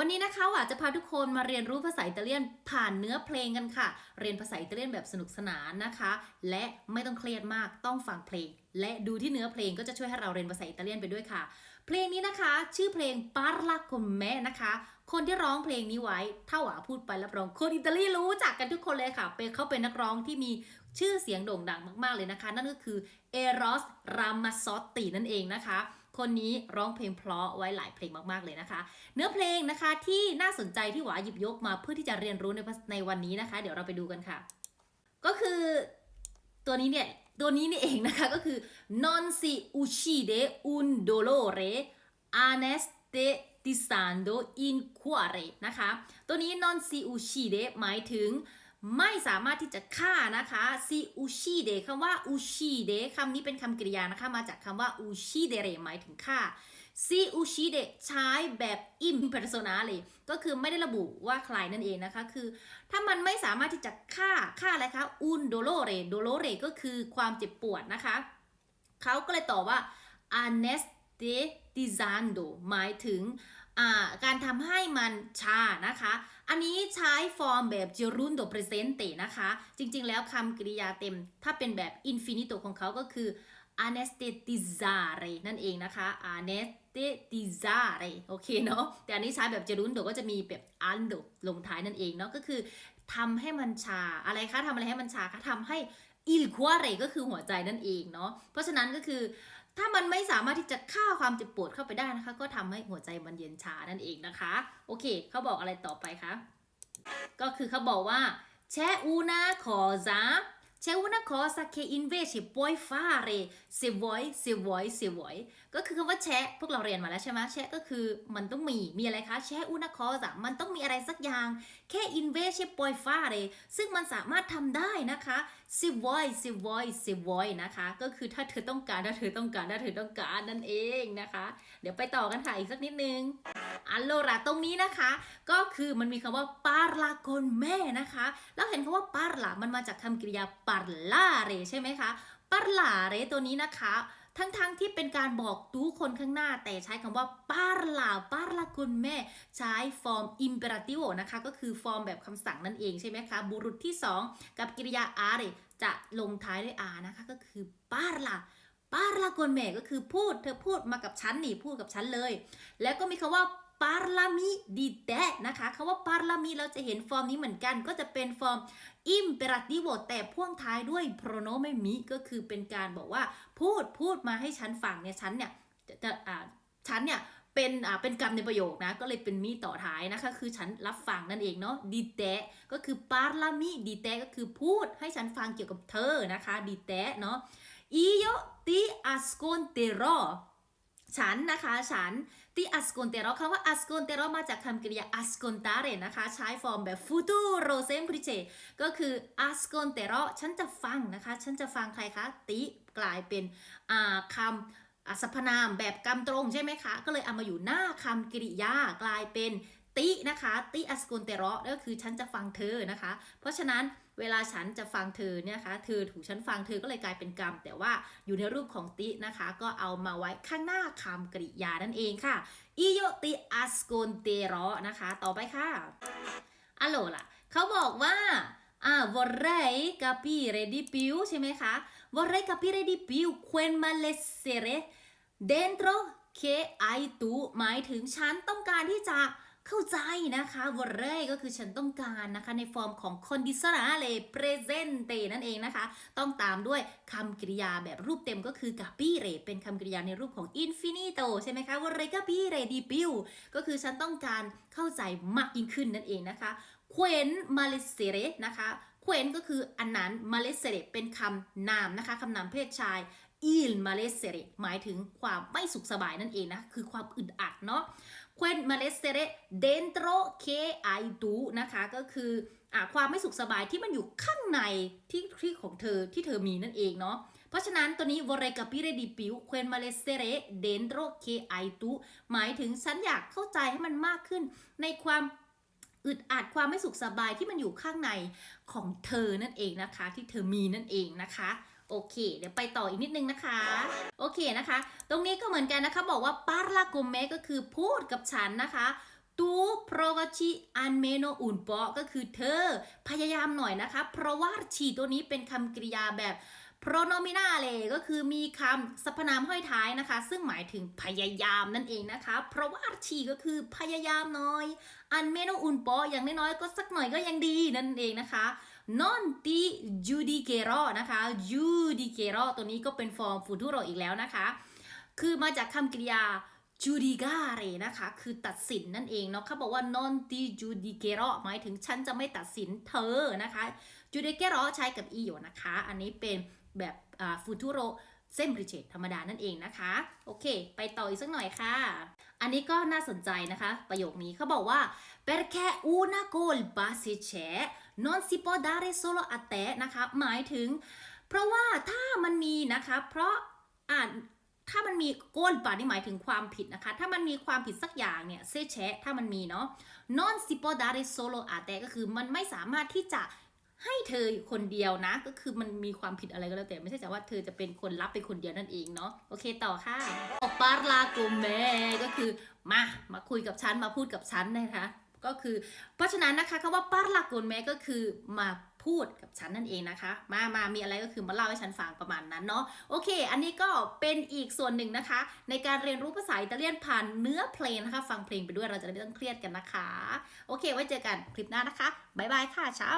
วันนี้นะคะว่าจะพาทุกคนมาเรียนรู้ภาษาอิตาเลียนผ่านเนื้อเพลงกันค่ะ เรียนภาษาอิตาเลียนแบบสนุกสนานนะคะ และไม่ต้องเครียดมากต้องฟังเพลง และดูที่เนื้อเพลงก็จะช่วยให้เราเรียนภาษาอิตาเลียนไปด้วยค่ะ เพลงนี้นะคะ ชื่อเพลง Parla con me นะคะ คนที่ร้องเพลงนี้ไว้ถ้าหวาพูดไปรับรองคนอิตาลีรู้จักกันทุกคนเลยค่ะเป็นเขาเป็นนักร้องที่มีชื่อเสียงโด่งดังมากๆเลยนะคะ นั่นก็คือเอรอสรามาซอตตินั่นเองนะคะ คนนี้ร้องเพลงเพราะไว้หลายเพลงมากๆเลยนะคะ เนื้อเพลงนะคะที่น่าสนใจที่หวาหยิบยกมาเพื่อที่จะเรียนรู้ในในวันนี้นะคะ เดี๋ยวเราไปดูกันค่ะ ก็คือตัวนี้เนี่ยตัวนี้นี่เองนะคะก็คือ non si uccide un dolore anestetizzando in cuore นะคะ ตัวนี้ non si uccide หมายถึง ไม่สามารถที่จะฆ่านะคะ si uccide คำว่า uccide คำนี้เป็นคำกริยานะคะมาจากคำว่า uccidere หมายถึงฆ่า si uccide ใช้แบบ impersonale ก็คือไม่ได้ระบุว่าใครนั่นเองนะคะ คือ ถ้ามันไม่สามารถที่จะฆ่าฆ่าอะไรคะ un dolore dolore ก็คือความเจ็บปวดนะคะ เขาก็เลยตอบว่า anestetizzando หมายถึงการทำให้มันชานะคะ อันนี้ใช้ฟอร์มแบบ gerundo presente นะคะ จริงๆ แล้วคำกริยาเต็ม ถ้าเป็นแบบ infinito ของเขาก็คือ anestetizare นั่นเองนะคะ anestetizare โอเคเนาะ แต่อันนี้ใช้แบบ gerundo ก็จะมีแบบ ando ลงท้ายนั่นเองเนาะ ก็คือทำให้มันชา อะไรคะทำอะไรให้มันชาคะทำให้ il cuore ก็คือหัวใจนั่นเองเนาะ เพราะฉะนั้นก็คือ ถ้ามันไม่สามารถที่จะฆ่าความเจ็บปวดเข้าไปได้นะคะ ก็ทำให้หัวใจมันเย็นชานั่นเองนะคะ โอเคเขาบอกอะไรต่อไปคะก็คือเขาบอกว่า c'è una cosa c'è una cosa che invece puoi fare se vuoi se vuoi se vuoi ก็คือคำว่าแชะพวกเราเรียนมาแล้วใช่ไหมแชะก็คือมันต้องมี มีอะไรคะแชะ una cosa มันต้องมีอะไรสักอย่าง แค่ invece puoi fare ซึ่งมันสามารถทำได้นะคะ se vuoi se vuoi se vuoi นะคะ ก็คือถ้าเธอต้องการถ้าเธอต้องการถ้าเธอต้องการนั่นเองนะคะ เดี๋ยวไปต่อกันค่ะอีกสักนิดนึงอัลโลราตรงนี้นะคะ ก็คือมันมีคำว่า parla con me นะคะ แล้วเห็นคำว่า parla มันมาจากคำกริยา parlare ใช่ไหมคะ parlare ตัวนี้นะคะ ทั้งๆที่เป็นการบอกตู้คนข้างหน้า แต่ใช้คำว่า parla parla con me ใช้ฟอร์ม imperativo นะคะ ก็คือฟอร์มแบบคำสั่งนั่นเองใช่ไหมคะ บุรุษที่ 2 กับกริยา are จะลงท้ายด้วย r นะคะ ก็คือ parla parla con me ก็คือพูด เธอพูดมากับฉันนี่พูดกับฉันเลย แล้วก็มีคำว่า parlami di te นะคะคำว่า parlami เราจะเห็นฟอร์มนี้เหมือนกัน ก็จะเป็นฟอร์ม imperativo แต่พ่วงท้ายด้วย pronome mi ก็คือเป็นการบอกว่า พูดพูดมาให้ฉันฟังเนี่ยฉันเนี่ยจะจะอ่าฉันเนี่ยเป็นอ่าเป็นกรรมในประโยคนะ ก็เลยเป็นมีต่อท้ายนะคะ คือฉันรับฟังนั่นเองเนาะ di te ก็คือ parlami di te ก็คือพูดให้ฉันฟังเกี่ยวกับเธอนะคะ di te เนาะ io ti ascolterò ฉันนะคะ ฉันที่ ascolterò คำว่า ascolterò มาจากคำกริยา ascoltare นะคะ ใช้ฟอร์มแบบ futuro semplice ก็คือ ascolterò ฉันจะฟังนะคะ ฉันจะฟังใครคะ ติกลายเป็นคำอสรรพนามแบบกรรมตรงใช่ไหมคะ ก็เลยเอามาอยู่หน้าคำกริยากลายเป็น ตินะคะ ติ ascolterò ก็คือฉันจะฟังเธอนะคะ เพราะฉะนั้นเวลาฉันจะฟังเธอเนี่ยคะเธอถูกฉันฟังเธอก็เลยกลายเป็นกรรม แต่ว่าอยู่ในรูปของตินะคะ ก็เอามาไว้ข้างหน้าคำกริยานั่นเองค่ะ io ti ascolterò นะคะ ต่อไปค่ะอโหลล่ะเขาบอกว่าอ่า vorrei capire di più ใช่ไหมคะ vorrei capire di più quel malessere dentro che hai tu หมายถึงฉันต้องการที่จะ เข้าใจนะคะ v o r e ก็คือฉันต้องการนะคะ ในฟอร์มของ condizionale presente นั่นเองนะคะ ต้องตามด้วยคำกริยาแบบรูปเต็มก็คือ capire เป็นคำกริยาในรูปของ infinito ใช่ไหมคะ vorrei capire di più ก็คือฉันต้องการเข้าใจมากยิ่งขึ้นนั่นเองนะคะ quel malessere นะคะ quel ก็คืออันนั้น malessere เป็นคำนามนะคะคำนามเพศชาย il malessere หมายถึงความไม่สุขสบายนั่นเองนะ คือความอึดอัดเนาะ quel malessere dentro che hai tu นะคะก็คืออ่าความไม่สุขสบายที่มันอยู่ข้างในที่ที่ของเธอที่เธอมีนั่นเองเนาะเพราะฉะนั้นตัวนี้ vorrei capire di più quel malessere dentro che hai tu หมายถึงฉันอยากเข้าใจให้มันมากขึ้นในความอึดอัดความไม่สุขสบายที่มันอยู่ข้างในของเธอนั่นเองนะคะ ที่เธอมีนั่นเองนะคะ โอเค เดี๋ยวไปต่ออีกนิดนึงนะคะ โอเคนะคะ ตรงนี้ก็เหมือนกันนะคะบอกว่า parla con me ก็คือพูดกับฉันนะคะ tu provaci almeno un po' ก็คือเธอ พยายามหน่อยนะคะ provarci ตัวนี้เป็นคำกริยาแบบ pronominale ก็คือมีคำสรรพนามห้อยท้ายนะคะ ซึ่งหมายถึงพยายามนั่นเองนะคะ provarci ก็คือพยายามหน่อย almeno un po' อย่างน้อยๆก็สักหน่อยก็ยังดีนั่นเองนะคะ non ti giudicherò นะคะ giudicherò ตัวนี้ก็เป็นฟอร์ม futuro อีกแล้วนะคะ คือมาจากคำกริยา giudicare นะคะ คือตัดสินนั่นเองเนาะเขาบอกว่า non ti giudicherò หมายถึงฉันจะไม่ตัดสินเธอนะคะ giudicherò ใช้กับ io นะคะ อันนี้เป็นแบบอ่า futuro semplice ธรรมดานั่นเองนะคะ โอเค ไปต่ออีกสักหน่อยค่ะ อันนี้ก็น่าสนใจนะคะ ประโยคนี้เขาบอกว่า perché una colpa se c'è non si può dare solo a te นะคะหมายถึง เพราะว่าถ้ามันมีนะคะ เพราะอ่านถ้ามันมีโกนป่านี่หมายถึงความผิดนะคะ ถ้ามันมีความผิดสักอย่างเนี่ยเซแชะถ้ามันมีเนาะ non si può dare solo a te ก็คือมันไม่สามารถที่จะให้เธอคนเดียวนะ ก็คือมันมีความผิดอะไรก็แล้วแต่ไม่ใช่แต่ว่าเธอจะเป็นคนรับเป็นคนเดียวนั่นเองเนาะโอเคต่อค่ะ parla con me ก็คือมามาคุยกับฉันมาพูดกับฉันนะคะ ก็คือ เพราะฉะนั้นนะคะคำว่า parla con me ก็คือมาพูดกับฉันนั่นเองนะคะ มามามีอะไรก็คือมาเล่าให้ฉันฟังประมาณนั้นเนาะ โอเค อันนี้ก็เป็นอีกส่วนหนึ่งนะคะ ในการเรียนรู้ภาษาอิตาเลียนผ่านเนื้อเพลงนะคะ ฟังเพลงไปด้วยเราจะได้ไม่ต้องเครียดกันนะคะ โอเค ไว้เจอกันคลิปหน้านะคะ บ๊ายบายค่ะเช้า